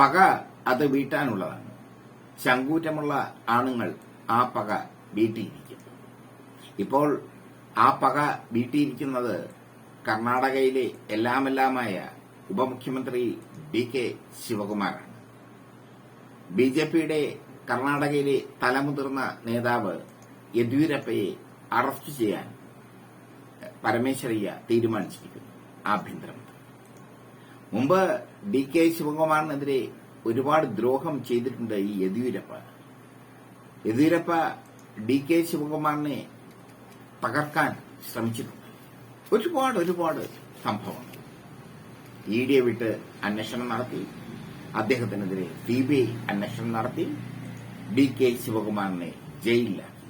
പക അത് വീട്ടാനുള്ളതാണ്. ശങ്കൂറ്റമുള്ള ആണുങ്ങൾ ആ പക വീട്ടിയിരിക്കും. ഇപ്പോൾ ആ പക വീട്ടിയിരിക്കുന്നത് കർണാടകയിലെ എല്ലാമെല്ലാമായ ഉപമുഖ്യമന്ത്രി ബി കെ ശിവകുമാറാണ്. ബി ജെ പിയുടെ കർണാടകയിലെ തലമുതിർന്ന നേതാവ് യെദ്യൂരപ്പയെ അറസ്റ്റ് ചെയ്യാൻ പരമേശ്വരയ്യ തീരുമാനിച്ചിരിക്കുന്നു. ആഭ്യന്തരമന്ത്രി. മുമ്പ് ഡി കെ ശിവകുമാറിനെതിരെ ഒരുപാട് ദ്രോഹം ചെയ്തിട്ടുണ്ട് ഈ യെദ്യൂരപ്പ. യെദ്യൂരപ്പ ഡി കെ ശിവകുമാറിനെ തകർക്കാൻ ശ്രമിച്ചിട്ടുണ്ട്. ഒരുപാട് ഒരുപാട് സംഭവങ്ങൾ. ഇ ഡിയെ വിട്ട് അന്വേഷണം നടത്തി. അദ്ദേഹത്തിനെതിരെ സി ബി ഐ അന്വേഷണം നടത്തി. D K ശിവകുമാറിനെ ജയിലിലാക്കി.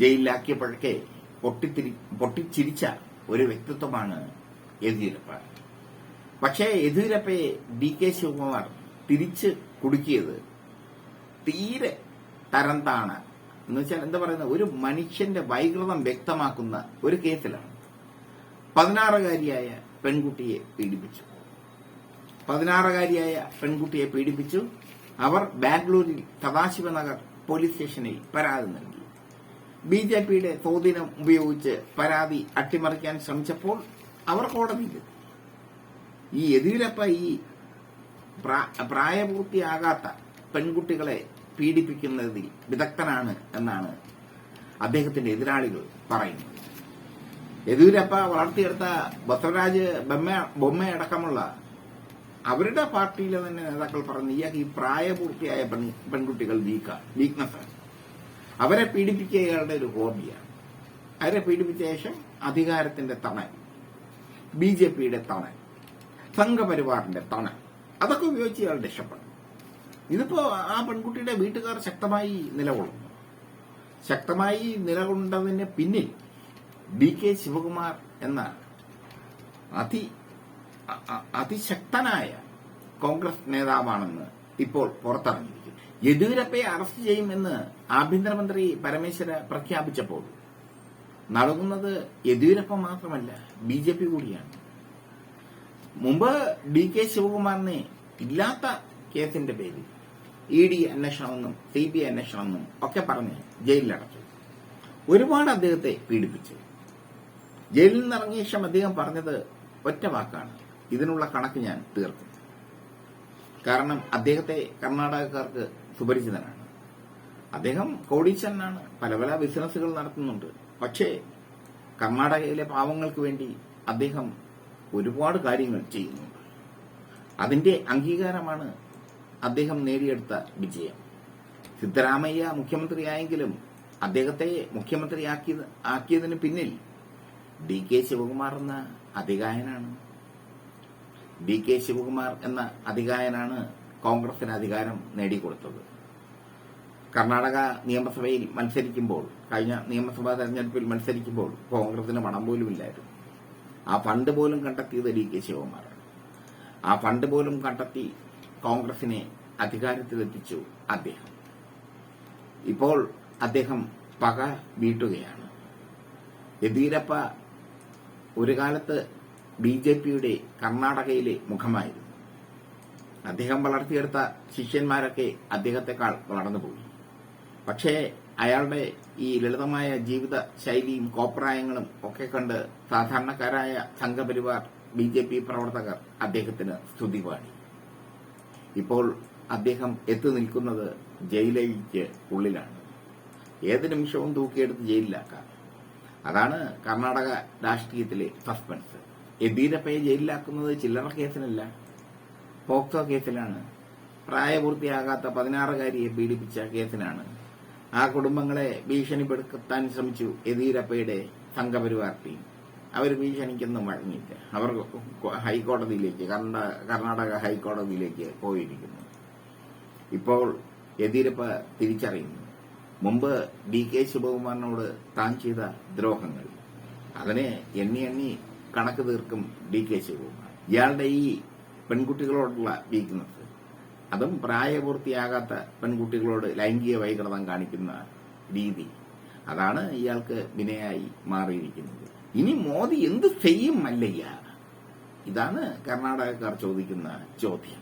ജയിലിലാക്കിയപ്പോഴൊക്കെ പൊട്ടിച്ചിരിച്ച ഒരു വ്യക്തിത്വമാണ് യെദ്യൂരപ്പ. പക്ഷേ യെദ്യൂരപ്പയെ ഡി കെ ശിവകുമാർ തിരിച്ച് കുടുക്കിയത് തീരെ തരം താണ എന്ന് വെച്ചാൽ എന്താ പറയുന്നത്? ഒരു മനുഷ്യന്റെ വൈകൃതം വ്യക്തമാക്കുന്ന ഒരു കേസിലാണ്. പതിനാറുകാരിയായ പെൺകുട്ടിയെ പീഡിപ്പിച്ചു. പതിനാറുകാരിയായ പെൺകുട്ടിയെ പീഡിപ്പിച്ചു. അവർ ബാംഗ്ലൂരിൽ സദാശിവനഗർ പോലീസ് സ്റ്റേഷനിൽ പരാതി നൽകി. ബി ജെ പിയുടെ സ്വാധീനം ഉപയോഗിച്ച് പരാതി അട്ടിമറിക്കാൻ ശ്രമിച്ചപ്പോൾ അവർ കോടതിയിൽ ഈ യെദ്യൂരപ്പ ഈ പ്രാ- പ്രായപൂർത്തിയാകാത്ത പെൺകുട്ടികളെ പീഡിപ്പിക്കുന്നതിൽ വിദഗ്ധനാണ് എന്നാണ് അദ്ദേഹത്തിന്റെ എതിരാളികൾ പറയുന്നത്. യെദ്യൂരപ്പ വളർത്തിയെടുത്ത ബസവരാജ് ബൊമ്മ ബൊമ്മയടക്കമുള്ള അവരുടെ പാർട്ടിയിലെ തന്നെ നേതാക്കൾ പറഞ്ഞു ഇയാൾക്ക് ഈ പ്രായപൂർത്തിയായ പെൺ- പെൺകുട്ടികൾ വീക്ക വീക്ക്നെസ്സാണ് അവരെ പീഡിപ്പിക്കുക ഇയാളുടെ ഒരു ഹോബിയാണ്. അവരെ പീഡിപ്പിച്ച ശേഷം അധികാരത്തിന്റെ തണൽ ബി ജെ പിയുടെ തണൽ. സംഘപരിവാറിന്റെ തണൽ അതൊക്കെ ഉപയോഗിച്ച് ഇയാൾ രക്ഷപ്പെടും ഇതിപ്പോ ആ പെൺകുട്ടിയുടെ വീട്ടുകാർ ശക്തമായി നിലകൊള്ളുന്നു. ശക്തമായി നിലകൊണ്ടതിന് പിന്നിൽ ഡി കെ ശിവകുമാർ എന്ന അതി അതിശക്തനായ കോൺഗ്രസ് നേതാവാണെന്ന് ഇപ്പോൾ പുറത്തിറങ്ങിയിരിക്കുന്നു. യെദ്യൂരപ്പയെ അറസ്റ്റ് ചെയ്യുമെന്ന് ആഭ്യന്തരമന്ത്രി പരമേശ്വര പ്രഖ്യാപിച്ചപ്പോൾ നടക്കുന്നത് യെദ്യൂരപ്പ മാത്രമല്ല ബി കൂടിയാണ്. മുമ്പ് ഡി കെ ശിവകുമാറിനെ ഇല്ലാത്ത കേസിന്റെ പേരിൽ ഇ ഡി അന്വേഷണമെന്നും സി ബി ഐ അന്വേഷണമെന്നും ഒക്കെ പറഞ്ഞ് ജയിലിലടച്ചു ഒരുപാട് അദ്ദേഹത്തെ പീഡിപ്പിച്ചു. ജയിലിൽ നിന്ന് ഇറങ്ങിയ ശേഷം അദ്ദേഹം പറഞ്ഞത് ഒറ്റ വാക്കാണ്. ഇതിനുള്ള കണക്ക് ഞാൻ തീർക്കും. കാരണം അദ്ദേഹത്തെ കർണാടകക്കാർക്ക് സുപരിചിതനാണ്. അദ്ദേഹം കോടീശ്വരനാണ്. പല പല ബിസിനസ്സുകൾ നടത്തുന്നുണ്ട്. പക്ഷേ കർണാടകയിലെ പാവങ്ങൾക്ക് വേണ്ടി അദ്ദേഹം ഒരുപാട് കാര്യങ്ങൾ ചെയ്യുന്നുണ്ട് അതിന്റെ അംഗീകാരമാണ് അദ്ദേഹം നേടിയെടുത്ത വിജയം. സിദ്ധരാമയ്യ മുഖ്യമന്ത്രിയായെങ്കിലും അദ്ദേഹത്തെ മുഖ്യമന്ത്രിയാക്കി ആക്കിയതിന് പിന്നിൽ ഡി കെ ശിവകുമാർ എന്ന അധികായനാണ്. ഡി കെ ശിവകുമാർ എന്ന അധികായനാണ് കോൺഗ്രസിന് അധികാരം നേടിക്കൊടുത്തത്. കർണാടക നിയമസഭയിൽ മത്സരിക്കുമ്പോൾ കഴിഞ്ഞ നിയമസഭാ തെരഞ്ഞെടുപ്പിൽ മത്സരിക്കുമ്പോൾ കോൺഗ്രസിന് പണം പോലും ഇല്ലായിരുന്നു ആ ഫണ്ട് പോലും കണ്ടെത്തിയത് ഡി കെ ശിവകുമാറാണ്. ആ ഫണ്ട് പോലും കണ്ടെത്തി കോൺഗ്രസിനെ അധികാരത്തിലെത്തിച്ചു അദ്ദേഹം. ഇപ്പോൾ അദ്ദേഹം പക വീട്ടുകയാണ്. യെദ്യൂരപ്പ ഒരു കാലത്ത് ബി ജെ പിയുടെ കർണാടകയിലെ മുഖമായിരുന്നു. അദ്ദേഹം വളർത്തിയെടുത്ത ശിഷ്യന്മാരൊക്കെ അദ്ദേഹത്തെക്കാൾ വളർന്നുപോയി. പക്ഷേ അയാളുടെ ഈ ലളിതമായ ജീവിത ശൈലിയും കോപ്രായങ്ങളും ഒക്കെ കണ്ട് സാധാരണക്കാരായ സംഘപരിവാർ ബി ജെ പി പ്രവർത്തകർ അദ്ദേഹത്തിന് സ്തുതി പാടി. ഇപ്പോൾ അദ്ദേഹം എത്തു നിൽക്കുന്നത് ജയിലേക്ക് ഉള്ളിലാണ്. ഏത് നിമിഷവും തൂക്കിയെടുത്ത് ജയിലിലാക്കാം. അതാണ് കർണാടക രാഷ്ട്രീയത്തിലെ സസ്പെൻസ്. യെദ്യൂരപ്പയെ ജയിലിലാക്കുന്നത് ചില്ലറ കേസിലല്ല. പോക്സോ കേസിലാണ്. പ്രായപൂർത്തിയാകാത്ത പതിനാറുകാരിയെ പീഡിപ്പിച്ച കേസിനാണ് ആ കുടുംബങ്ങളെ ഭീഷണിപ്പെടുത്താൻ ശ്രമിച്ചു. യെദ്യൂരപ്പയുടെ സംഘപരിവാർ ടീം അവർ ഭീഷണിക്കൊന്നും വഴങ്ങിയില്ല. അവർ ഹൈക്കോടതിയിലേക്ക് കർണാടക ഹൈക്കോടതിയിലേക്ക് പോയിരിക്കുന്നു. ഇപ്പോൾ യെദ്യൂരപ്പ തിരിച്ചറിയുന്നു. മുമ്പ് ഡി കെ ശിവകുമാറിനോട് താൻ ചെയ്ത ദ്രോഹങ്ങൾ. അതിനെ എണ്ണി എണ്ണി കണക്ക് തീർക്കും ഡി കെ ശിവകുമാർ. ഇയാളുടെ ഈ പെൺകുട്ടികളോടുള്ള വീക്ക്നെസ് അതും പ്രായപൂർത്തിയാകാത്ത പെൺകുട്ടികളോട് ലൈംഗിക വൈകൃതം കാണിക്കുന്ന രീതി. അതാണ് ഇയാൾക്ക് വിനയായി മാറിയിരിക്കുന്നത്. ഇനി മോദി എന്ത് ചെയ്യും മല്ലയ്യ? ഇതാണ് കർണാടകക്കാർ ചോദിക്കുന്ന ചോദ്യം.